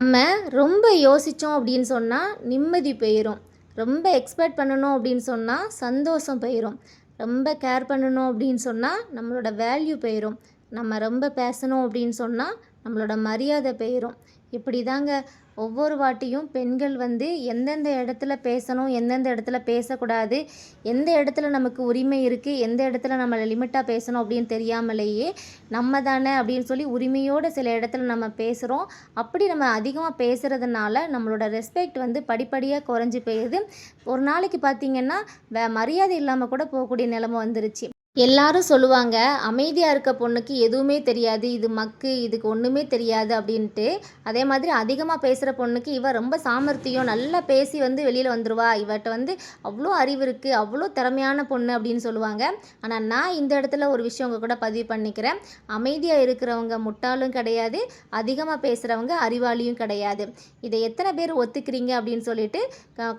நம்ம ரொம்ப யோசித்தோம் அப்படின்னு சொன்னால் நிம்மதி போயிடும் ரொம்ப எக்ஸ்பெக்ட் பண்ணணும் அப்படின்னு சொன்னால் சந்தோஷம் போயிடும் ரொம்ப கேர் பண்ணணும் அப்படின்னு சொன்னால் நம்மளோட வேல்யூ போயிடும் நம்ம ரொம்ப பேசணும் அப்படின்னு சொன்னால் நம்மளோட மரியாதை போயிடும் இப்படி தாங்க ஒவ்வொரு வாட்டியும் பெண்கள் வந்து எந்தெந்த இடத்துல பேசணும் எந்தெந்த இடத்துல பேசக்கூடாது எந்த இடத்துல நமக்கு உரிமை இருக்குது எந்த இடத்துல நம்மளை லிமிட்டாக பேசணும் அப்படின்னு தெரியாமலேயே நம்ம தானே அப்படின்னு சொல்லி உரிமையோடு சில இடத்துல நம்ம பேசுகிறோம் அப்படி நம்ம அதிகமாக பேசுகிறதுனால நம்மளோட ரெஸ்பெக்ட் வந்து படிப்படியாக குறைஞ்சி போயிடுது ஒரு நாளைக்கு பார்த்திங்கன்னா வே மரியாதை இல்லாமல் கூட போகக்கூடிய நிலமை வந்துருச்சு. எல்லாரும் சொல்லுவாங்க அமைதியாக இருக்க பொண்ணுக்கு எதுவுமே தெரியாது. இது மக்கு இதுக்கு ஒன்றுமே தெரியாது. அப்படின்ட்டு. அதே மாதிரி அதிகமாக பேசுகிற பொண்ணுக்கு இவ ரொம்ப சாமர்த்தியம் நல்லா பேசி வந்து வெளியில் வந்துடுவா இவட்ட வந்து அவ்வளோ அறிவு இருக்குது அவ்வளோ திறமையான பொண்ணு அப்படின்னு சொல்லுவாங்க. ஆனால் நான் இந்த இடத்துல ஒரு விஷயம் உங்கள் கூட பதிவு பண்ணிக்கிறேன். அமைதியாக இருக்கிறவங்க முட்டாளும் கிடையாது அதிகமாக பேசுகிறவங்க அறிவாளியும் கிடையாது. இதை எத்தனை பேர் ஒத்துக்கிறீங்க அப்படின்னு சொல்லிட்டு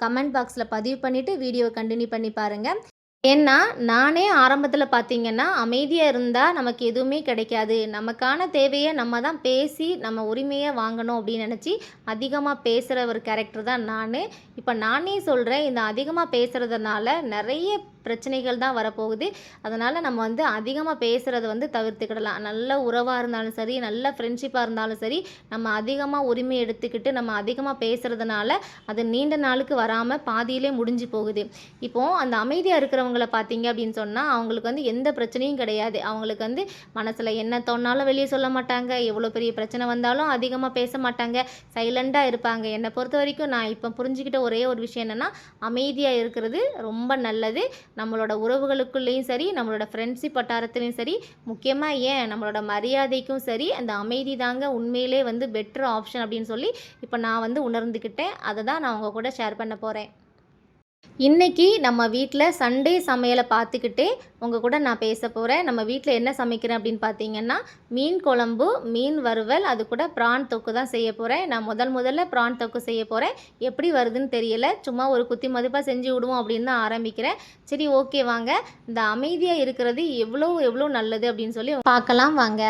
கமெண்ட் பாக்ஸில் பதிவு பண்ணிவிட்டு வீடியோவை கண்டினியூ பண்ணி பாருங்கள் ஏன்னா நானே ஆரம்பத்தில் பார்த்தீங்கன்னா அமைதியாக இருந்தால் நமக்கு எதுவுமே கிடைக்காது. நமக்கான தேவையை நம்ம தான் பேசி நம்ம உரிமையை வாங்கணும் அப்படின்னு நினச்சி அதிகமாக பேசுகிற ஒரு கேரக்டர் தான் நான். இப்போ நானே சொல்கிறேன் இந்த அதிகமாக பேசுகிறதுனால நிறைய பிரச்சனைகள் தான் வரப்போகுது. அதனால் நம்ம வந்து அதிகமாக பேசுகிறத வந்து தவிர்த்துக்கிடலாம். நல்ல உறவாக இருந்தாலும் சரி நல்ல ஃப்ரெண்ட்ஷிப்பாக இருந்தாலும் சரி நம்ம அதிகமாக உரிமை எடுத்துக்கிட்டு நம்ம அதிகமாக பேசுகிறதுனால அது நீண்ட நாளுக்கு வராமல் பாதியிலே முடிஞ்சு போகுது. இப்போது அந்த அமைதியாக இருக்கிறவங்கள பார்த்தீங்க அப்படின்னு சொன்னால் அவங்களுக்கு வந்து எந்த பிரச்சனையும் கிடையாது. அவங்களுக்கு வந்து மனசில் என்ன தோணாலும் வெளியே சொல்ல மாட்டாங்க. எவ்வளோ பெரிய பிரச்சனை வந்தாலும் அதிகமாக பேச மாட்டாங்க. சைலண்ட்டாக இருப்பாங்க. என்னை பொறுத்த வரைக்கும் நான் இப்போ புரிஞ்சுக்கிட்ட ஒரே ஒரு விஷயம் என்னென்னா அமைதியாக இருக்கிறது ரொம்ப நல்லது. நம்மளோட உறவுகளுக்குள்ளேயும் சரி நம்மளோட ஃப்ரெண்ட்ஷிப் வட்டாரத்துலேயும் சரி முக்கியமாக ஏன் நம்மளோட மரியாதைக்கும் சரி அந்த அமைதி தாங்க உண்மையிலே வந்து பெட்டர் ஆப்ஷன் அப்படின்னு சொல்லி இப்போ நான் வந்து உணர்ந்துக்கிட்டேன் அதை தான் நான் உங்கள் கூட ஷேர் பண்ண போகிறேன் இன்றைக்கி நம்ம வீட்டில் சண்டே சமையலை பார்த்துக்கிட்டே உங்கள் கூட நான் பேச போகிறேன் நம்ம வீட்டில் என்ன சமைக்கிறேன் அப்படின்னு பார்த்தீங்கன்னா மீன் குழம்பு மீன் வறுவல் அது கூட ப்ரான் தொக்கு தான் செய்ய போகிறேன் நான் முதல் முதல்ல ப்ரான் தொக்கு செய்ய போகிறேன் எப்படி வருதுன்னு தெரியல. சும்மா ஒரு குத்தி மதிப்பாக செஞ்சு விடுவோம் அப்படின்னு தான் ஆரம்பிக்கிறேன். சரி ஓகே வாங்க. இந்த அமைதியாக இருக்கிறது எவ்வளோ எவ்வளோ நல்லது அப்படின்னு சொல்லி பார்க்கலாம் வாங்க.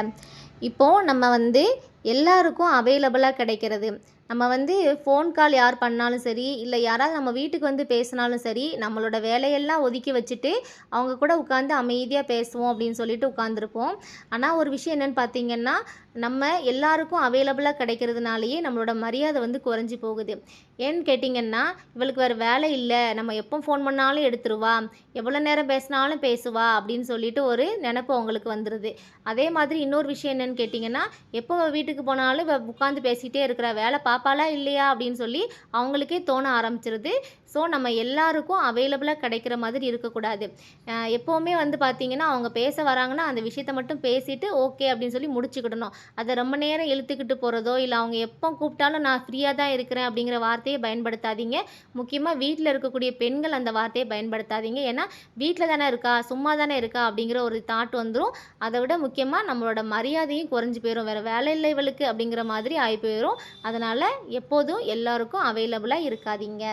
இப்போது நம்ம வந்து எல்லாருக்கும் அவைலபிளாக கிடைக்கிறது. நம்ம வந்து ஃபோன் கால் யார் பண்ணாலும் சரி இல்லை யாராவது நம்ம வீட்டுக்கு வந்து பேசினாலும் சரி நம்மளோட வேலையெல்லாம் ஒதுக்கி வச்சுட்டு அவங்க கூட உட்காந்து அமைதியாக பேசுவோம் அப்படின்னு சொல்லிட்டு உட்காந்துருப்போம் ஆனால் ஒரு விஷயம் என்னென்னு பார்த்தீங்கன்னா நம்ம எல்லாருக்கும் அவைலபிளாக கிடைக்கிறதுனாலேயே நம்மளோட மரியாதை வந்து குறைஞ்சி போகுது. ஏன்னு கேட்டிங்கன்னா இவளுக்கு வேறு வேலை இல்லை நம்ம எப்போ ஃபோன் பண்ணாலும் எடுத்துருவா எவ்வளோ நேரம் பேசினாலும் பேசுவா அப்படின்னு சொல்லிட்டு ஒரு நினப்பு அவங்களுக்கு வந்துடுது அதே மாதிரி இன்னொரு விஷயம் என்னென்னு கேட்டிங்கன்னா எப்போ வீட்டுக்கு போனாலும் உட்காந்து பேசிகிட்டே இருக்கிற வேலை பாப்பாலாம் இல்லையா அப்படின்னு சொல்லி அவங்களுக்கே தோண ஆரம்பிச்சிருது. ஸோ நம்ம எல்லாருக்கும் அவைலபிளாக கிடைக்கிற மாதிரி இருக்கக்கூடாது. எப்போவுமே வந்து பார்த்திங்கன்னா அவங்க பேச வராங்கன்னா அந்த விஷயத்த மட்டும் பேசிவிட்டு ஓகே அப்படின்னு சொல்லி முடிச்சுக்கிடணும். அதை ரொம்ப நேரம் இழுத்துக்கிட்டு போகிறதோ இல்லை அவங்க எப்போ கூப்பிட்டாலும் நான் ஃப்ரீயாக தான் இருக்கிறேன் அப்படிங்கிற வார்த்தையை பயன்படுத்தாதீங்க. முக்கியமாக வீட்டில் இருக்கக்கூடிய பெண்கள் அந்த வார்த்தையை பயன்படுத்தாதீங்க. ஏன்னா வீட்டில் தானே இருக்கா சும்மா தானே இருக்கா அப்படிங்கிற ஒரு தாட் வந்துடும் அதை விட முக்கியமாக நம்மளோட மரியாதையும் குறைஞ்சி போயிடும் வேறு வேலை இல்லை இவளுக்கு அப்படிங்கிற மாதிரி ஆகி போயிடும் அதனால் எப்போதும் எல்லாருக்கும் அவைலபிளாக இருக்காதீங்க.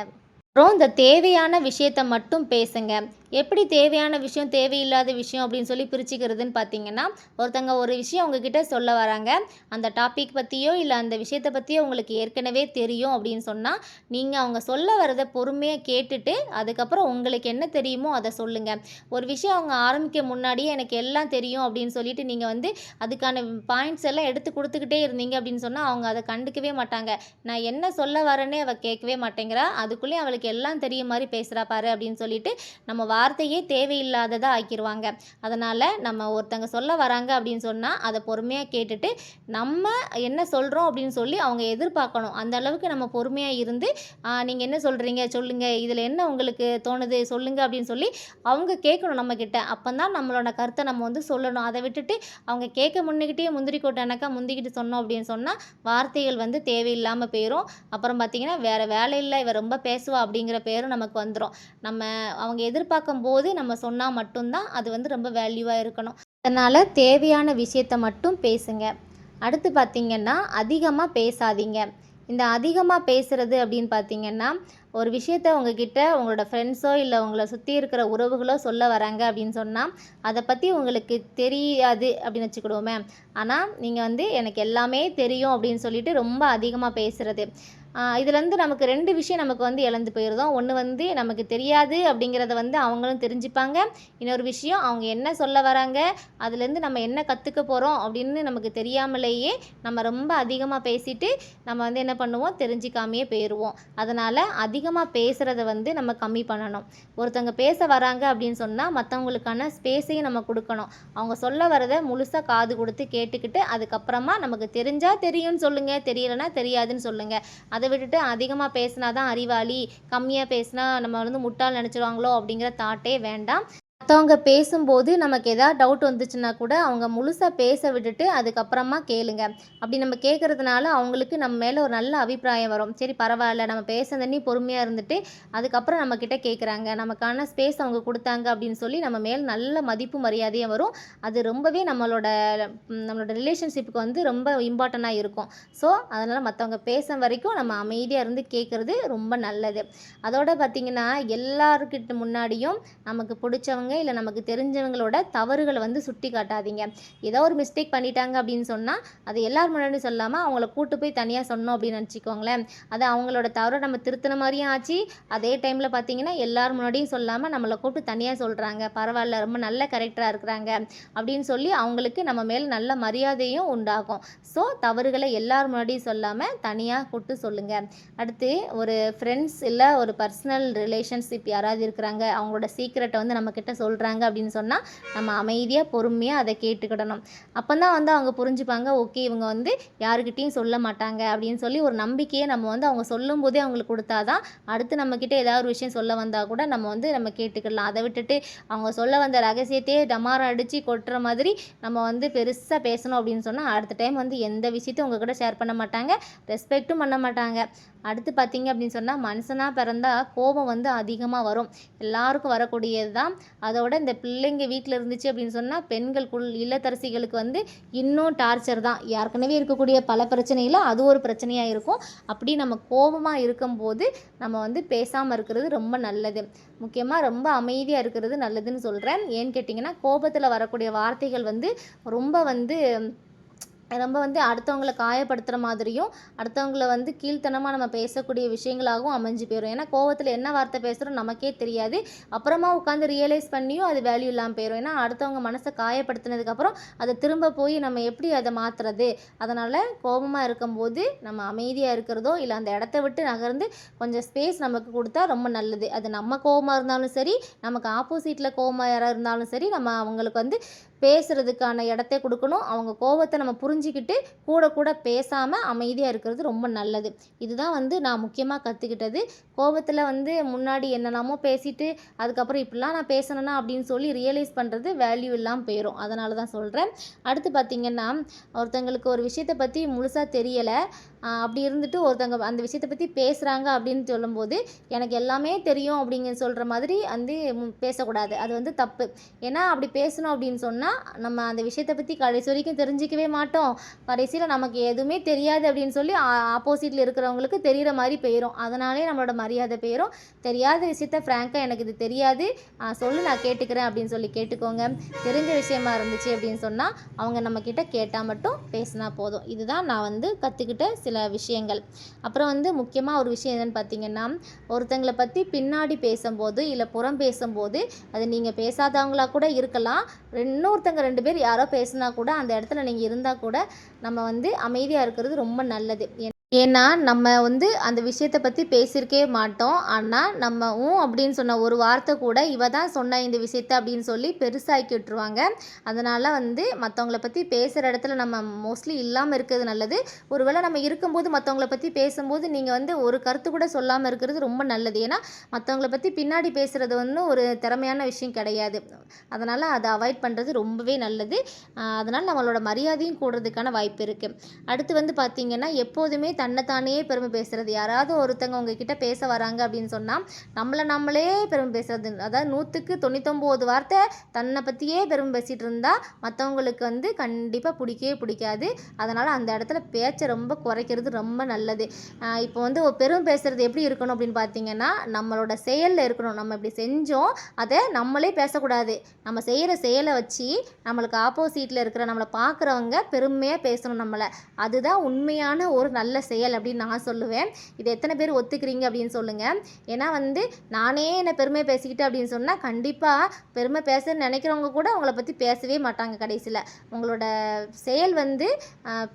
அப்புறம் இந்த தேவையான விஷயத்த மட்டும் பேசுங்க. எப்படி தேவையான விஷயம் தேவையில்லாத விஷயம் அப்படின்னு சொல்லி பிரிச்சுக்கிறதுன்னு பார்த்தீங்கன்னா ஒருத்தங்க ஒரு விஷயம் உங்ககிட்ட சொல்ல வராங்க. அந்த டாபிக் பற்றியோ இல்லை அந்த விஷயத்தை பற்றியோ உங்களுக்கு ஏற்கனவே தெரியும் அப்படின்னு சொன்னால் நீங்கள் அவங்க சொல்ல வரதை பொறுமையாக கேட்டுட்டு அதுக்கப்புறம் உங்களுக்கு என்ன தெரியுமோ அதை சொல்லுங்கள் ஒரு விஷயம் அவங்க ஆரம்பிக்க முன்னாடியே எனக்கு எல்லாம் தெரியும் அப்படின்னு சொல்லிட்டு நீங்கள் வந்து அதுக்கான பாயிண்ட்ஸ் எல்லாம் எடுத்து கொடுத்துக்கிட்டே இருந்தீங்க அப்படின்னு சொன்னால் அவங்க அதை கண்டுக்கவே மாட்டாங்க. நான் என்ன சொல்ல வரேன்னே அவள் கேட்கவே மாட்டேங்கிறா. அதுக்குள்ளேயே அவளுக்கு எல்லாம் தெரியும் மாதிரி பேசுகிறா பாரு அப்படின்னு சொல்லிட்டு நம்ம வார்த்தையே தேவையில்லாததாக ஆக்கிடுவாங்க அதனால் நம்ம ஒருத்தங்க சொல்ல வராங்க அப்படின்னு சொன்னால் அதை பொறுமையாக கேட்டுட்டு நம்ம என்ன சொல்கிறோம் அப்படின்னு சொல்லி அவங்க எதிர்பார்க்கணும். அந்த அளவுக்கு நம்ம பொறுமையாக இருந்து நீங்கள் என்ன சொல்கிறீங்க சொல்லுங்கள் இதில் என்ன உங்களுக்கு தோணுது? சொல்லுங்கள் அப்படின்னு சொல்லி அவங்க கேட்கணும் நம்மக்கிட்ட அப்போ தான் நம்மளோட கருத்தை நம்ம வந்து சொல்லணும். அதை விட்டுட்டு அவங்க கேட்க முன்னிக்கிட்டே முந்திரி கொட்டானாக்கா முந்திக்கிட்டு சொன்னோம் அப்படின்னு சொன்னால் வார்த்தைகள் வந்து தேவையில்லாமல் போயிடும் அப்புறம் பார்த்திங்கன்னா வேறு வேலை இல்லை. இவ ரொம்ப பேசுவா அப்படிங்கிற பேரும் நமக்கு வந்துடும் நம்ம அவங்க எதிர்பார்க்க பார்க்கும்போது நம்ம சொன்னால் மட்டும்தான் அது வந்து ரொம்ப வேல்யூவாக இருக்கணும். அதனால் தேவையான விஷயத்த மட்டும் பேசுங்க. அடுத்து பார்த்திங்கன்னா அதிகமாக பேசாதீங்க. இந்த அதிகமாக பேசுகிறது அப்படின்னு பார்த்தீங்கன்னா ஒரு விஷயத்த உங்ககிட்ட உங்களோட ஃப்ரெண்ட்ஸோ இல்லை உங்களை சுற்றி இருக்கிற உறவுகளோ சொல்ல வராங்க அப்படின்னு சொன்னால் அதை பற்றி உங்களுக்கு தெரியாது அப்படின்னு வச்சுக்கிடுவோமே. ஆனால் நீங்கள் வந்து எனக்கு எல்லாமே தெரியும் அப்படின்னு சொல்லிட்டு ரொம்ப அதிகமாக பேசுகிறது இதுலேருந்து நமக்கு ரெண்டு விஷயம் நமக்கு வந்து இழந்து போயிருந்தோம் ஒன்று வந்து நமக்கு தெரியாது அப்படிங்கிறத வந்து அவங்களும் தெரிஞ்சுப்பாங்க. இன்னொரு விஷயம் அவங்க என்ன சொல்ல வராங்க அதுலேருந்து நம்ம என்ன கற்றுக்க போகிறோம் அப்படின்னு நமக்கு தெரியாமலேயே நம்ம ரொம்ப அதிகமாக பேசிட்டு நம்ம வந்து என்ன பண்ணுவோம்? தெரிஞ்சிக்காமையே போயிடுவோம் அதனால் அதிகமாக பேசுகிறத வந்து நம்ம கம்மி பண்ணணும். ஒருத்தவங்க பேச வராங்க அப்படின்னு சொன்னால் மற்றவங்களுக்கான ஸ்பேஸையும் நம்ம கொடுக்கணும். அவங்க சொல்ல வரதை முழுசாக காது கொடுத்து கேட்டுக்கிட்டு அதுக்கப்புறமா நமக்கு தெரிஞ்சால் தெரியும்னு சொல்லுங்கள் தெரியலைன்னா தெரியாதுன்னு சொல்லுங்கள் அதை விட்டுட்டு அதிகமாக பேசினா தான் அறிவாளி. கம்மியாக பேசினா நம்ம வந்து முட்டாள் நினச்சிருவாங்களோ அப்படிங்கிற தாட்டே வேண்டாம். மற்றவங்க பேசும்போது நமக்கு எதாவது டவுட் வந்துச்சுன்னா கூட அவங்க முழுசாக பேச விட்டுட்டு அதுக்கப்புறமா கேளுங்க. அப்படி நம்ம கேட்குறதுனால அவங்களுக்கு நம்ம மேலே ஒரு நல்ல அபிப்பிராயம் வரும். சரி பரவாயில்ல நம்ம பேசுனதன்னி பொறுமையாக இருந்துட்டு அதுக்கப்புறம் நம்மக்கிட்ட கேட்குறாங்க நமக்கான ஸ்பேஸ் அவங்க கொடுத்தாங்க அப்படின்னு சொல்லி நம்ம மேல் நல்ல மதிப்பு மரியாதையும் வரும். அது ரொம்பவே நம்மளோட நம்மளோட ரிலேஷன்ஷிப்புக்கு வந்து ரொம்ப இம்பார்ட்டண்ட்டாக இருக்கும். ஸோ அதனால் மற்றவங்க பேசும் வரைக்கும் நம்ம அமைதியாக இருந்து கேட்குறது ரொம்ப நல்லது. அதோட பார்த்திங்கன்னா எல்லாருக்கிட்ட முன்னாடியும் நமக்கு பிடிச்சவங்க இல்லை நமக்கு தெரிஞ்சவங்களோட தவறுகளை வந்து சுட்டி காட்டாதீங்க. ஏதோ ஒரு மிஸ்டேக் பண்ணிட்டாங்க அப்படின்னு சொன்னால் அதை எல்லார் முன்னாடியும் சொல்லாமல் அவங்கள கூட்டு போய் தனியாக சொன்னோம் அப்படின்னு நினச்சிக்கோங்களேன். அது அவங்களோட தவறை நம்ம திருத்தின மாதிரியும் ஆச்சு. அதே டைமில் பார்த்தீங்கன்னா எல்லார் முன்னாடியும் சொல்லாமல் நம்மளை கூப்பிட்டு தனியாக சொல்கிறாங்க பரவாயில்ல ரொம்ப நல்ல கரெக்டராக இருக்கிறாங்க அப்படின்னு சொல்லி அவங்களுக்கு நம்ம மேல் நல்ல மரியாதையும் உண்டாகும். ஸோ தவறுகளை எல்லார் முன்னாடியும் சொல்லாமல் தனியாக கூப்பிட்டு சொல்லுங்கள் அடுத்து ஒரு ஃப்ரெண்ட்ஸ் இல்லை ஒரு பர்சனல் ரிலேஷன்ஷிப் யாராவது இருக்கிறாங்க அவங்களோட சீக்ரெட்டை வந்து நம்மக்கிட்ட சொல்கிறாங்க அப்படின்னு சொன்னால் நம்ம அமைதியாக பொறுமையாக அதை கேட்டுக்கிடணும். அப்போ தான் வந்து அவங்க புரிஞ்சுப்பாங்க ஓகே இவங்க வந்து யாருக்கிட்டேயும் சொல்ல மாட்டாங்க அப்படின்னு சொல்லி ஒரு நம்பிக்கையை நம்ம வந்து அவங்க சொல்லும் போதே அவங்களுக்கு கொடுத்தா தான் அடுத்து நம்மக்கிட்ட ஏதாவது ஒரு விஷயம் சொல்ல வந்தால் கூட நம்ம வந்து நம்ம கேட்டுக்கலாம் அதை விட்டுட்டு அவங்க சொல்ல வந்த ரகசியத்தையே டமாரம் அடித்து கொட்டுற மாதிரி நம்ம வந்து பெருசாக பேசணும் அப்படின்னு சொன்னால் அடுத்த டைம் வந்து எந்த விஷயத்தையும் உங்ககிட்ட ஷேர் பண்ண மாட்டாங்க ரெஸ்பெக்ட்டும் பண்ண மாட்டாங்க. அடுத்து பார்த்தீங்க அப்படின்னு சொன்னால் மனுஷனாக பிறந்தா கோபம் வந்து அதிகமாக வரும். எல்லாருக்கும் வரக்கூடியது தான் அதோட இந்த பிள்ளைங்க வீட்டில் இருந்துச்சு அப்படின்னு சொன்னால் பெண்களுக்குள் இல்லத்தரசிகளுக்கு வந்து இன்னும் டார்ச்சர் தான். ஏற்கனவே இருக்கக்கூடிய பல பிரச்சனையில் அது ஒரு பிரச்சனையாக இருக்கும். அப்படி நம்ம கோபமாக இருக்கும்போது நம்ம வந்து பேசாமல் இருக்கிறது ரொம்ப நல்லது. முக்கியமாக ரொம்ப அமைதியாக இருக்கிறது நல்லதுன்னு சொல்கிறேன் ஏன்னு கேட்டிங்கன்னா கோபத்தில் வரக்கூடிய வார்த்தைகள் வந்து ரொம்ப வந்து ரொம்ப வந்து அடுத்தவங்கள காயப்படுத்துகிற மாதிரியும் அடுத்தவங்கள வந்து கீழ்த்தனமாக நம்ம பேசக்கூடிய விஷயங்களாகவும் அமைஞ்சு போயிடும் ஏன்னா கோவத்தில் என்ன வார்த்தை பேசுகிறோம் நமக்கே தெரியாது. அப்புறமா உட்காந்து ரியலைஸ் பண்ணியும் அது வேல்யூ இல்லாமல் போயிடும் ஏன்னா அடுத்தவங்க மனசை காயப்படுத்தினதுக்கப்புறம் அதை திரும்ப போய் நம்ம எப்படி அதை மாற்றுறது அதனால் கோபமாக இருக்கும்போது நம்ம அமைதியாக இருக்கிறதோ இல்லை அந்த இடத்த விட்டு நகர்ந்து கொஞ்சம் ஸ்பேஸ் நமக்கு கொடுத்தா ரொம்ப நல்லது. அது நம்ம கோவமாக இருந்தாலும் சரி நமக்கு ஆப்போசிட்டில் கோவமாக யாராக இருந்தாலும் சரி நம்ம அவங்களுக்கு வந்து பேசுகிறதுக்கான இடத்த கொடுக்கணும். அவங்க கோவத்தை நம்ம புரிஞ்சிக்கிட்டு கூட கூட பேசாமல் அமைதியாக இருக்கிறது ரொம்ப நல்லது. இதுதான் வந்து நான் முக்கியமாக கற்றுக்கிட்டது கோவத்தில் வந்து முன்னாடி என்னென்னமோ பேசிட்டு அதுக்கப்புறம் இப்படிலாம் நான் பேசணும்னா அப்படின்னு சொல்லி ரியலைஸ் பண்ணுறது வேல்யூ இல்லாமல் போயிடும் அதனால தான் சொல்கிறேன் அடுத்து பார்த்திங்கன்னா ஒருத்தங்களுக்கு ஒரு விஷயத்தை பற்றி முழுசாக தெரியலை. அப்படி இருந்துட்டு ஒருத்தவங்க அந்த விஷயத்தை பற்றி பேசுகிறாங்க அப்படின்னு சொல்லும்போது எனக்கு எல்லாமே தெரியும் அப்படிங்க சொல்கிற மாதிரி வந்து பேசக்கூடாது. அது வந்து தப்பு. ஏன்னா அப்படி பேசணும் அப்படின்னு சொன்னால் நம்ம அந்த விஷயத்தை பற்றி கடைசி வரைக்கும் தெரிஞ்சிக்கவே மாட்டோம். கடைசியில் நமக்கு எதுவுமே தெரியாது அப்படின்னு சொல்லி ஆப்போசிட்டில் இருக்கிறவங்களுக்கு தெரிகிற மாதிரி போயிடும் அதனாலே நம்மளோட மரியாதை போயிடும் தெரியாத விஷயத்த ஃப்ராங்காக எனக்கு இது தெரியாது. சொல்லு நான் கேட்டுக்கிறேன் அப்படின்னு சொல்லி கேட்டுக்கோங்க. தெரிஞ்ச விஷயமா இருந்துச்சு அப்படின்னு சொன்னால் அவங்க நம்மக்கிட்ட கேட்டால் மட்டும் பேசினா போதும். இதுதான் நான் வந்து கற்றுக்கிட்ட சில விஷயங்கள். அப்புறம் வந்து முக்கியமாக ஒரு விஷயம் என்னென்னு பார்த்தீங்கன்னா ஒருத்தங்களை பற்றி பின்னாடி பேசும்போது இல்லை புறம் பேசும்போது அது நீங்கள் பேசாதவங்களா கூட இருக்கலாம். இன்னொருத்தங்க ரெண்டு பேர் யாரோ பேசுனா கூட அந்த இடத்துல நீங்கள் இருந்தால் கூட நம்ம வந்து அமைதியாக இருக்கிறது ரொம்ப நல்லது. ஏன்னா நம்ம வந்து அந்த விஷயத்தை பற்றி பேசியிருக்கவே மாட்டோம். ஆனால் நம்ம ஊ அப்படின்னு சொன்ன ஒரு வார்த்தை கூட இவ தான் சொன்ன இந்த விஷயத்த அப்படின்னு சொல்லி பெருசாக்கி விட்டுருவாங்க. அதனால் வந்து மற்றவங்கள பற்றி பேசுகிற இடத்துல நம்ம மோஸ்ட்லி இல்லாமல் இருக்கிறது நல்லது. ஒருவேளை நம்ம இருக்கும்போது மற்றவங்கள பற்றி பேசும்போது நீங்கள் வந்து ஒரு கருத்து கூட சொல்லாமல் இருக்கிறது ரொம்ப நல்லது. ஏன்னா மற்றவங்கள பற்றி பின்னாடி பேசுகிறது வந்து ஒரு திறமையான விஷயம் கிடையாது. அதனால் அதை அவாய்ட் பண்ணுறது ரொம்பவே நல்லது. அதனால் நம்மளோட மரியாதையும் கூடுறதுக்கான வாய்ப்பு இருக்குது அடுத்து வந்து பார்த்திங்கன்னா எப்போதுமே தன்னைத்தானே பெருமை பேசுகிறது யாராவது ஒருத்தங்க உங்ககிட்ட பேச வராங்க அப்படின்னு சொன்னால் நம்மளை நம்மளே பெருமை பேசுறது. அதாவது நூற்றுக்கு தொண்ணூத்தொம்பது வார்த்தை தன்னை பற்றியே பெருமை பேசிகிட்டு இருந்தால் மற்றவங்களுக்கு வந்து கண்டிப்பாக பிடிக்கவே பிடிக்காது. அதனால் அந்த இடத்துல பேச்சை ரொம்ப குறைக்கிறது ரொம்ப நல்லது. இப்போ வந்து பெருமை பேசுகிறது எப்படி இருக்கணும் அப்படின்னு பார்த்தீங்கன்னா நம்மளோட செயலில் இருக்கணும். நம்ம இப்படி செஞ்சோம் அதை நம்மளே பேசக்கூடாது. நம்ம செய்கிற செயலை வச்சு நம்மளுக்கு ஆப்போசிட்டில் இருக்கிற நம்மளை பார்க்குறவங்க பெருமையாக பேசணும் நம்மளை. அதுதான் உண்மையான ஒரு நல்ல செயல் அப்படின்னு நான் சொல்லுவேன். இது எத்தனை பேர் ஒத்துக்கிறீங்க அப்படின்னு சொல்லுங்கள் ஏன்னா வந்து நானே என்னை பெருமை பேசிக்கிட்டு அப்படின்னு சொன்னால் கண்டிப்பாக பெருமை பேச நினைக்கிறவங்க கூட உங்களை பற்றி பேசவே மாட்டாங்க கடைசியில். உங்களோட செயல் வந்து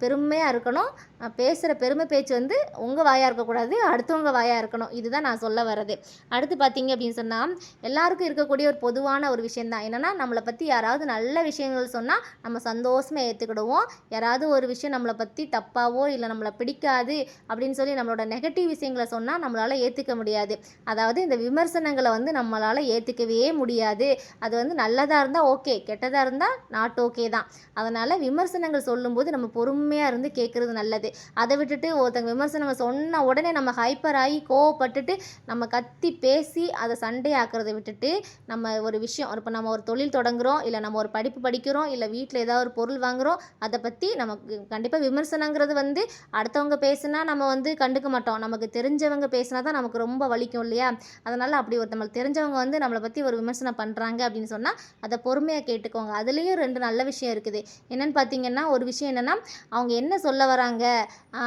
பெருமையாக இருக்கணும். பேசுகிற பெருமை பேச்சு வந்து உங்கள் வாயாக இருக்கக்கூடாது அடுத்தவங்க வாயாக இருக்கணும். இதுதான் நான் சொல்ல வர்றது. அடுத்து பார்த்தீங்க அப்படின்னு சொன்னால் எல்லாருக்கும் இருக்கக்கூடிய ஒரு பொதுவான ஒரு விஷயந்தான் என்னென்னா நம்மளை பற்றி யாராவது நல்ல விஷயங்கள் சொன்னால் நம்ம சந்தோஷமாக ஏற்றுக்கிடுவோம் யாராவது ஒரு விஷயம் நம்மளை பற்றி தப்பாவோ இல்லை நம்மளை பிடிக்காது அப்படின்னு சொல்லி நம்மளோட நெகட்டிவ் விஷயங்களை சொன்னால் நம்மளால் ஏற்றுக்க முடியாது. அதாவது இந்த விமர்சனங்களை வந்து நம்மளால் ஏற்றுக்கவே முடியாது. அது வந்து நல்லதாக இருந்தால் ஓகே கெட்டதாக இருந்தால் நாட் ஓகே தான். அதனால் விமர்சனங்கள் சொல்லும்போது நம்ம பொறுமையாக இருந்து கேட்குறது நல்லது. அதை விட்டுட்டு ஒருத்தங்க விமர்சனங்கள் சொன்ன உடனே நம்ம ஹைப்பர் ஆகி கோவப்பட்டுட்டு நம்ம கத்தி பேசி அதை சண்டையாக்குறதை விட்டுட்டு நம்ம ஒரு விஷயம் இப்போ நம்ம ஒரு தொழில் தொடங்குகிறோம் இல்லை நம்ம ஒரு படிப்பு படிக்கிறோம் இல்லை வீட்டில் ஏதாவது ஒரு பொருள் வாங்குகிறோம் அதை பற்றி நமக்கு கண்டிப்பாக விமர்சனங்கிறது வந்து அடுத்தவங்க பேசுனா நம்ம வந்து கண்டுக்க மாட்டோம். நமக்கு தெரிஞ்சவங்க பேசினா தான் நமக்கு ரொம்ப வலிக்கும் இல்லையா? அதனால் அப்படி ஒரு நம்மளுக்கு தெரிஞ்சவங்க வந்து நம்மளை பற்றி ஒரு விமர்சனம் பண்ணுறாங்க அப்படின்னு சொன்னால் அதை பொறுமையாக கேட்டுக்கோங்க. அதுலேயும் ரெண்டு நல்ல விஷயம் இருக்குது. என்னென்னு பார்த்தீங்கன்னா ஒரு விஷயம் என்னென்னா அவங்க என்ன சொல்ல வராங்க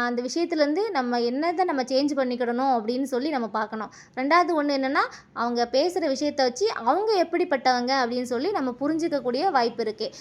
அந்த விஷயத்துலேருந்து நம்ம என்னதை நம்ம சேஞ்ச் பண்ணிக்கிடணும் அப்படின்னு சொல்லி நம்ம பார்க்கணும். ரெண்டாவது ஒன்று என்னென்னா அவங்க பேசுகிற விஷயத்த வச்சு அவங்க எப்படிப்பட்டவங்க அப்படின்னு சொல்லி நம்ம புரிஞ்சிக்கக்கூடிய வாய்ப்பு இருக்குது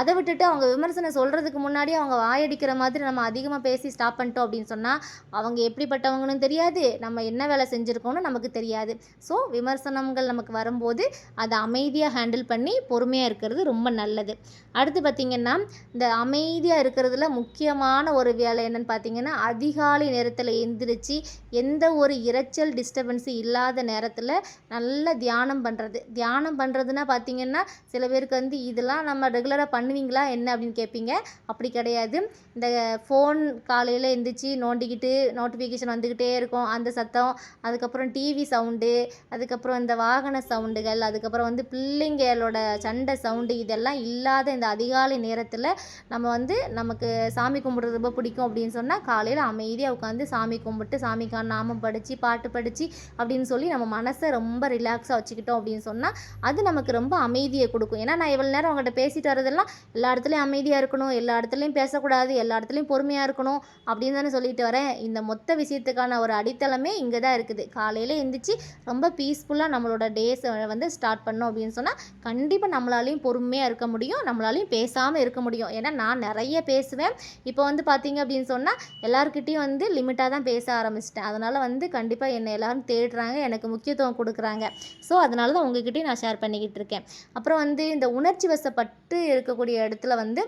அதை விட்டுட்டு அவங்க விமர்சனம் சொல்கிறதுக்கு முன்னாடி அவங்க வாயடிக்கிற மாதிரி நம்ம அதிகமாக பேசி ஸ்டாப் பண்ணிட்டோம் அப்படின்னு சொன்னால் அவங்க எப்படிப்பட்டவங்கன்னு தெரியாது. நம்ம என்ன வேலை செஞ்சுருக்கோன்னு நமக்கு தெரியாது. ஸோ விமர்சனங்கள் நமக்கு வரும்போது அதை அமைதியாக ஹேண்டில் பண்ணி பொறுமையாக இருக்கிறது ரொம்ப நல்லது. அடுத்து பார்த்திங்கன்னா இந்த அமைதியாக இருக்கிறதுல முக்கியமான ஒரு வேலை என்னென்னு பார்த்தீங்கன்னா அதிகாலை நேரத்தில் எந்திரிச்சு எந்த ஒரு இரைச்சல் டிஸ்டர்பன்ஸு இல்லாத நேரத்தில் நல்ல தியானம் பண்ணுறது தியானம் பண்ணுறதுனா பார்த்தீங்கன்னா சில பேருக்கு வந்து இதெல்லாம் நம்ம ரெகுலராக பண்ணுவீங்களா? என்ன அப்படின்னு கேட்பீங்க அப்படி கிடையாது. இந்த ஃபோன் காலையில் எழுந்திரிச்சி நோண்டிக்கிட்டு நோட்டிஃபிகேஷன் வந்துக்கிட்டே இருக்கும். அந்த சத்தம் அதுக்கப்புறம் டிவி சவுண்டு அதுக்கப்புறம் இந்த வாகன சவுண்டுகள் அதுக்கப்புறம் வந்து பிள்ளைங்களோட சண்டை சவுண்டு இதெல்லாம் இல்லாத இந்த அதிகாலை நேரத்தில் நம்ம வந்து நமக்கு சாமி கும்பிட்றது ரொம்ப பிடிக்கும் அப்படின்னு சொன்னால் காலையில் அமைதியாக உட்காந்து சாமி கும்பிட்டு சாமிக்கான நாமம் படித்து பாட்டு படித்து அப்படின்னு சொல்லி நம்ம மனசை ரொம்ப ரிலாக்ஸாக வச்சுக்கிட்டோம் அப்படின்னு சொன்னால் அது நமக்கு ரொம்ப அமைதியை கொடுக்கும். ஏன்னா நான் இவ்வளோ நேரம் அவங்ககிட்ட பேசிட்டு வரதெல்லாம் எல்லா இடத்துலையும் அமைதியாக இருக்கணும் எல்லா இடத்துலையும் பேசக்கூடாது எல்லா இடத்துலையும் பொறுமையாக இருக்கணும் அப்படின்னு தானே சொல்லிட்டு வரேன். இந்த மொத்த விஷயத்துக்கான ஒரு அடித்தளமே இங்கே தான் இருக்குது. காலையில் எந்திரிச்சு ரொம்ப பீஸ்ஃபுல்லாக நம்மளோட டேஸை வந்து ஸ்டார்ட் பண்ணோம் அப்படின்னு சொன்னால் கண்டிப்பாக நம்மளாலையும் பொறுமையாக இருக்க முடியும் நம்மளாலையும் பேசாமல் இருக்க முடியும். ஏன்னா நான் நிறைய பேசுவேன். இப்போ வந்து பார்த்தீங்க அப்படின்னு சொன்னால் எல்லாருக்கிட்டேயும் வந்து லிமிட்டாக தான் பேச ஆரம்பிச்சிட்டேன். அதனால் வந்து கண்டிப்பாக என்னை எல்லாரும் தேடுறாங்க எனக்கு முக்கியத்துவம் கொடுக்குறாங்க. ஸோ அதனால தான் உங்ககிட்டயும் நான் ஷேர் பண்ணிக்கிட்டு இருக்கேன். அப்புறம் வந்து இந்த உணர்ச்சி வசப்பட்டு இருக்கக்கூடிய இடத்துல வந்து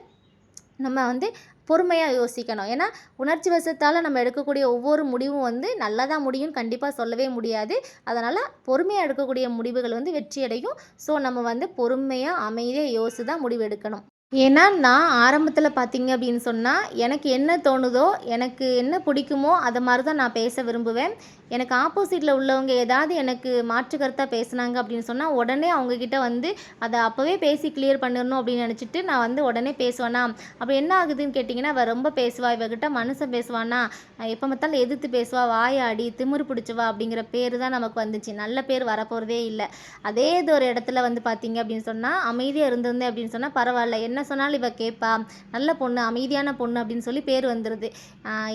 நம்ம வந்து பொறுமையாக யோசிக்கணும். ஏன்னா உணர்ச்சி வசத்தால் நம்ம எடுக்கக்கூடிய ஒவ்வொரு முடிவும் வந்து நல்லதாக முடியும் கண்டிப்பாக சொல்லவே முடியாது. அதனால் பொறுமையாக எடுக்கக்கூடிய முடிவுகள் வந்து வெற்றி அடையும் ஸோ நம்ம வந்து பொறுமையாக அமைதியாக யோசித்து தான் முடிவு எடுக்கணும். ஏன்னா நான் ஆரம்பத்தில் பார்த்தீங்க அப்படின்னு சொன்னால் எனக்கு என்ன தோணுதோ எனக்கு என்ன பிடிக்குமோ அதை மாதிரி தான் நான் பேச விரும்புவேன். எனக்கு ஆப்போசிட்டில் உள்ளவங்க ஏதாவது எனக்கு மாற்று கருத்தாக பேசுனாங்க அப்படின்னு சொன்னால் உடனே அவங்கக்கிட்ட வந்து அதை அப்போவே பேசி கிளியர் பண்ணிடணும் அப்படின்னு நினச்சிட்டு நான் வந்து உடனே பேசுவேனா? அப்போ என்ன ஆகுதுன்னு கேட்டிங்கன்னா அவள் ரொம்ப பேசுவா இவகிட்ட மனுஷன் பேசுவானா? எப்போ பார்த்தாலும் எதிர்த்து பேசுவா வாயாடி திமிரு பிடிச்சவா அப்படிங்கிற பேர் தான் நமக்கு வந்துச்சு. நல்ல பேர் வரப்போகிறதே இல்லை. அதே இது ஒரு இடத்துல வந்து பார்த்தீங்க அப்படின்னு சொன்னால் அமைதியாக இருந்திருந்தேன் அப்படின்னு சொன்னால் பரவாயில்ல. என்ன என்ன சொன்னாலும் இவ கேட்பா நல்ல பொண்ணு அமைதியான பொண்ணு அப்படின்னு சொல்லி பேர் வந்துடுது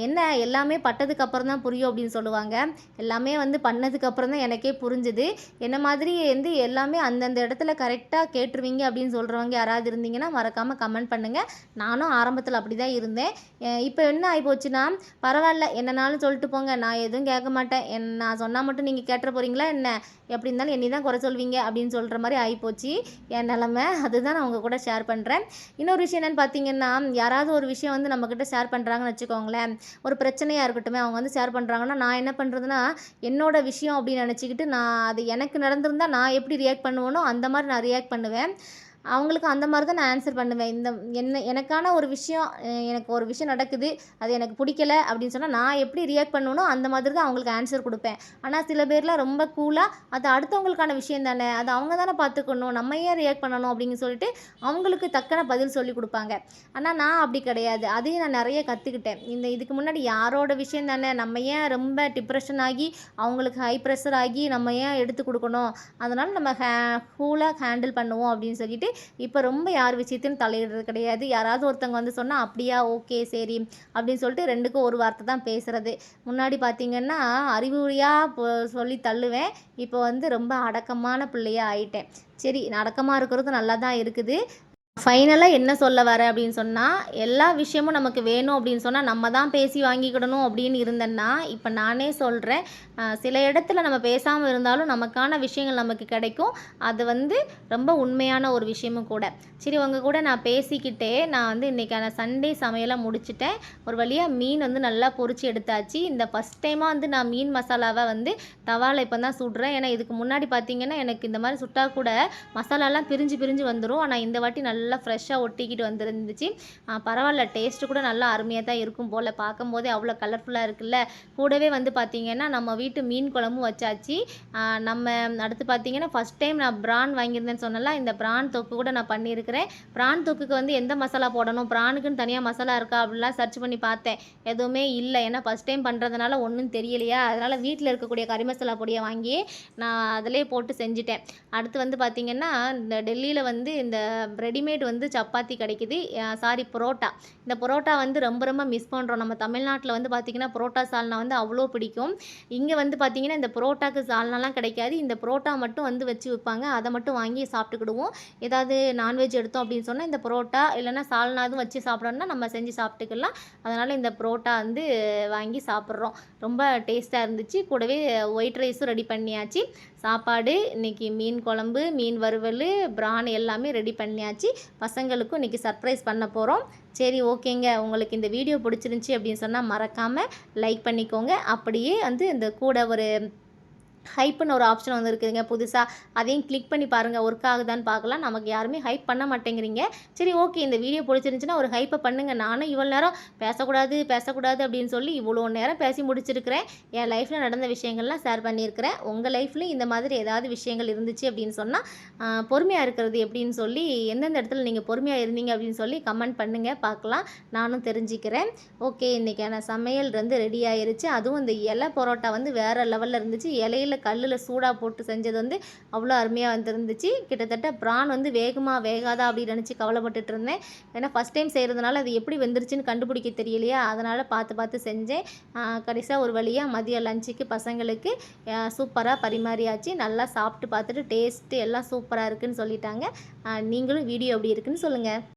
என்ன எல்லாமே பட்டதுக்கு அப்புறம் தான் புரியும் அப்படின்னு சொல்லுவாங்க. எல்லாமே வந்து பண்ணதுக்கு அப்புறம் தான் எனக்கே புரிஞ்சுது. என்ன மாதிரி வந்து எல்லாமே அந்தந்த இடத்துல கரெக்டாக கேட்டுருவீங்க அப்படின்னு சொல்கிறவங்க யாராவது இருந்தீங்கன்னா மறக்காமல் கமெண்ட் பண்ணுங்கள் நானும் ஆரம்பத்தில் அப்படி தான் இருந்தேன் இப்போ என்ன ஆகி போச்சுன்னா பரவாயில்ல என்னனாலும் சொல்லிட்டு போங்க. நான் எதுவும் கேட்க மாட்டேன். என் நான் சொன்னால் மட்டும் நீங்கள் கேட்டுற போகிறீங்களா என்ன? எப்படி இருந்தாலும் என்னை தான் குறை சொல்வீங்க அப்படின்னு சொல்கிற மாதிரி ஆகிப்போச்சு என் நிலமை அதுதான் நான் உங்கள் கூட ஷேர் பண்ணுறேன் இன்னொரு விஷயம் என்னென்னு பார்த்தீங்கன்னா யாராவது ஒரு விஷயம் வந்து நம்மக்கிட்ட ஷேர் பண்ணுறாங்கன்னு வச்சுக்கோங்களேன். ஒரு பிரச்சனையாக இருக்கட்டும் அவங்க வந்து ஷேர் பண்ணுறாங்கன்னா நான் என்ன பண்ணுறதுன்னா என்னோட விஷயம் அப்படின்னு நினச்சிக்கிட்டு நான் அது எனக்கு நடந்திருந்தால் நான் எப்படி ரியாக்ட் பண்ணுவேனோ அந்த மாதிரி நான் ரியாக்ட் பண்ணுவேன். அவங்களுக்கு அந்த மாதிரி தான் நான் ஆன்சர் பண்ணுவேன். இந்த என்ன எனக்கான ஒரு விஷயம் எனக்கு ஒரு விஷயம் நடக்குது அது எனக்கு பிடிக்கல அப்படின்னு சொன்னால் நான் எப்படி ரியாக்ட் பண்ணணும் அந்த மாதிரி தான் அவங்களுக்கு ஆன்சர் கொடுப்பேன். ஆனால் சில பேர்லாம் ரொம்ப கூலாக அது அடுத்தவங்களுக்கான விஷயம் தானே அது அவங்க தானே பார்த்துக்கணும் நம்ம ஏன் ரியாக்ட் பண்ணணும் அப்படின்னு சொல்லிட்டு அவங்களுக்கு தக்கன பதில் சொல்லி கொடுப்பாங்க. ஆனால் நான் அப்படி கிடையாது. அதையும் நான் நிறைய கற்றுக்கிட்டேன் இந்த இதுக்கு முன்னாடி யாரோட விஷயம் தானே நம்ம ஏன் ரொம்ப டிப்ரெஷன் ஆகி அவங்களுக்கு ஹை ப்ரெஷர் ஆகி நம்ம ஏன் எடுத்து கொடுக்கணும்? அதனால் நம்ம ஹே கூலாக ஹேண்டில் பண்ணுவோம் அப்படின்னு சொல்லிட்டு இப்போ ரொம்ப யார் விஷயத்தையும் தலையிடுறது கிடையாது. யாராவது ஒருத்தவங்க வந்து சொன்னால் அப்படியா ஓகே சரி அப்படின்னு சொல்லிட்டு ரெண்டுக்கும் ஒரு வார்த்தை தான் பேசுகிறது முன்னாடி பார்த்திங்கன்னா அறிவுரியாக சொல்லி தள்ளுவேன். இப்போ வந்து ரொம்ப அடக்கமான பிள்ளையாக ஆயிட்டேன். சரி அடக்கமாக இருக்கிறது நல்லா தான் இருக்குது. ஃபைனலாக என்ன சொல்ல வர அப்படின்னு சொன்னால் எல்லா விஷயமும் நமக்கு வேணும் அப்படின்னு சொன்னால் நம்ம தான் பேசி வாங்கிக்கிடணும் அப்படின்னு இருந்தேன்னா இப்போ நானே சொல்கிறேன் சில இடத்துல நம்ம பேசாமல் இருந்தாலும் நமக்கான விஷயங்கள் நமக்கு கிடைக்கும். அது வந்து ரொம்ப உண்மையான ஒரு விஷயமும் கூட. சரி உங்கள் கூட நான் பேசிக்கிட்டே நான் வந்து இன்றைக்கான சண்டே சமையலாக முடிச்சுட்டேன். ஒரு வழியாக மீன் வந்து நல்லா பொறிச்சு எடுத்தாச்சு. இந்த ஃபஸ்ட் டைமாக வந்து நான் மீன் மசாலாவை வந்து தவாவில் இப்போ தான் சுடுறேன். ஏன்னா இதுக்கு முன்னாடி பார்த்தீங்கன்னா எனக்கு இந்த மாதிரி சுட்டா கூட மசாலாலாம் பிரிஞ்சு பிரிஞ்சு வந்துடும் ஆனால் இந்த வாட்டி நல்லா நல்லா ஃப்ரெஷ்ஷாக ஒட்டிக்கிட்டு வந்துருந்துச்சு. பரவாயில்ல டேஸ்ட்டு கூட நல்லா அருமையாக தான் இருக்கும் போல். பார்க்கும்போதே அவ்வளோ கலர்ஃபுல்லாக இருக்குல்ல. கூடவே வந்து பார்த்திங்கன்னா நம்ம வீட்டு மீன் குழம்பும் வச்சாச்சு. நம்ம அடுத்து பார்த்தீங்கன்னா ஃபஸ்ட் டைம் நான் ப்ரான் வாங்கியிருந்தேன்னு சொன்னல இந்த ப்ரான் தொக்கு கூட நான் பண்ணியிருக்கிறேன். ப்ரான் தொக்குக்கு வந்து எந்த மசாலா போடணும்? ப்ரானுக்குன்னு தனியாக மசாலா இருக்கா? அப்படிலாம் சர்ச் பண்ணி பார்த்தேன். எதுவுமே இல்லை. ஏன்னா ஃபஸ்ட் டைம் பண்ணுறதுனால ஒன்றும் தெரியலையா? அதனால் வீட்டில் இருக்கக்கூடிய கறி மசாலா பொடியை வாங்கி நான் அதிலே போட்டு செஞ்சுட்டேன். அடுத்து வந்து பார்த்திங்கன்னா இந்த டெல்லியில் வந்து இந்த ரெடிமேட் வந்து சப்பாத்தி கிடைக்குது. சாரி பரோட்டா. இந்த பரோட்டா வந்து ரொம்ப ரொம்ப மிஸ் பண்ணுறோம் நம்ம தமிழ்நாட்டில் வந்து பார்த்திங்கன்னா பரோட்டா சால்னா வந்து அவ்வளோ பிடிக்கும். இங்கே வந்து பார்த்திங்கன்னா இந்த பரோட்டாக்கு சால்னாலாம் கிடைக்காது. இந்த பரோட்டா மட்டும் வந்து வச்சு விற்பாங்க. அதை மட்டும் வாங்கி சாப்பிட்டுக்கிடுவோம். ஏதாவது நான்வெஜ் எடுத்தோம் அப்படின்னு சொன்னால் இந்த பரோட்டா இல்லைன்னா சால்னாதும் வச்சு சாப்பிடணும்னா நம்ம செஞ்சு சாப்பிட்டுக்கலாம். அதனால் இந்த பரோட்டா வந்து வாங்கி சாப்பிட்றோம். ரொம்ப டேஸ்ட்டாக இருந்துச்சு. கூடவே ஒயிட் ரைஸும் ரெடி பண்ணியாச்சு. சாப்பாடு இன்றைக்கி மீன் குழம்பு மீன் வறுவல் பிரான் எல்லாமே ரெடி பண்ணியாச்சு. பசங்களுக்கும் இன்றைக்கி சர்ப்ரைஸ் பண்ண போகிறோம் சரி ஓகேங்க. உங்களுக்கு இந்த வீடியோ பிடிச்சிருந்துச்சி அப்படின்னு சொன்னால் மறக்காமல் லைக் பண்ணிக்கோங்க. அப்படியே வந்து இந்த கூட ஒரு ஹைப்புன்னு ஒரு ஆப்ஷன் வந்து இருக்குதுங்க. புதுசாக அதையும் கிளிக் பண்ணி பாருங்கள் ஒர்க் ஆகுதான்னு பார்க்கலாம். நமக்கு யாருமே ஹைப் பண்ண மாட்டேங்கிறீங்க. சரி ஓகே இந்த வீடியோ பிடிச்சிருந்துச்சின்னா ஒரு ஹைப்பை பண்ணுங்கள் நானும் இவ்வளோ நேரம் பேசக்கூடாது பேசக்கூடாது அப்படின்னு சொல்லி இவ்வளோ நேரம் பேசி முடிச்சிருக்கிறேன். என் லைஃப்பில் நடந்த விஷயங்கள்லாம் ஷேர் பண்ணியிருக்கிறேன். உங்கள் லைஃப்லையும் இந்த மாதிரி ஏதாவது விஷயங்கள் இருந்துச்சு அப்படின்னு சொன்னால் பொறுமையாக இருக்கிறது எப்படின்னு சொல்லி எந்தெந்த இடத்துல நீங்கள் பொறுமையாக இருந்தீங்க அப்படின்னு சொல்லி கமெண்ட் பண்ணுங்கள் பார்க்கலாம். நானும் தெரிஞ்சுக்கிறேன். ஓகே இன்றைக்கான சமையல் வந்து ரெடி ஆயிருச்சு. அதுவும் இந்த இலை பரோட்டா வந்து வேறு லெவலில் இருந்துச்சு. இலையில கல்லில் சூடாக போட்டு செஞ்சது வந்து அவ்வளோ அருமையாக வந்துருந்துச்சு. கிட்டத்தட்ட ப்ரான் வந்து வேகமாக வேகாதா அப்படின்னு நினச்சி கவலைப்பட்டுட்டு இருந்தேன். ஏன்னா ஃபஸ்ட் டைம் செய்கிறதுனால அது எப்படி வெந்துருச்சுன்னு கண்டுபிடிக்க தெரியலையா. அதனால் பார்த்து பார்த்து செஞ்சேன். கடைசியாக ஒரு வழியாக மதியம் லஞ்சுக்கு பசங்களுக்கு சூப்பராக பரிமாறியாச்சு. நல்லா சாப்பிட்டு பார்த்துட்டு டேஸ்ட்டு எல்லாம் சூப்பராக இருக்குன்னு சொல்லிட்டாங்க. நீங்களும் வீடியோ எப்படி இருக்குன்னு சொல்லுங்கள்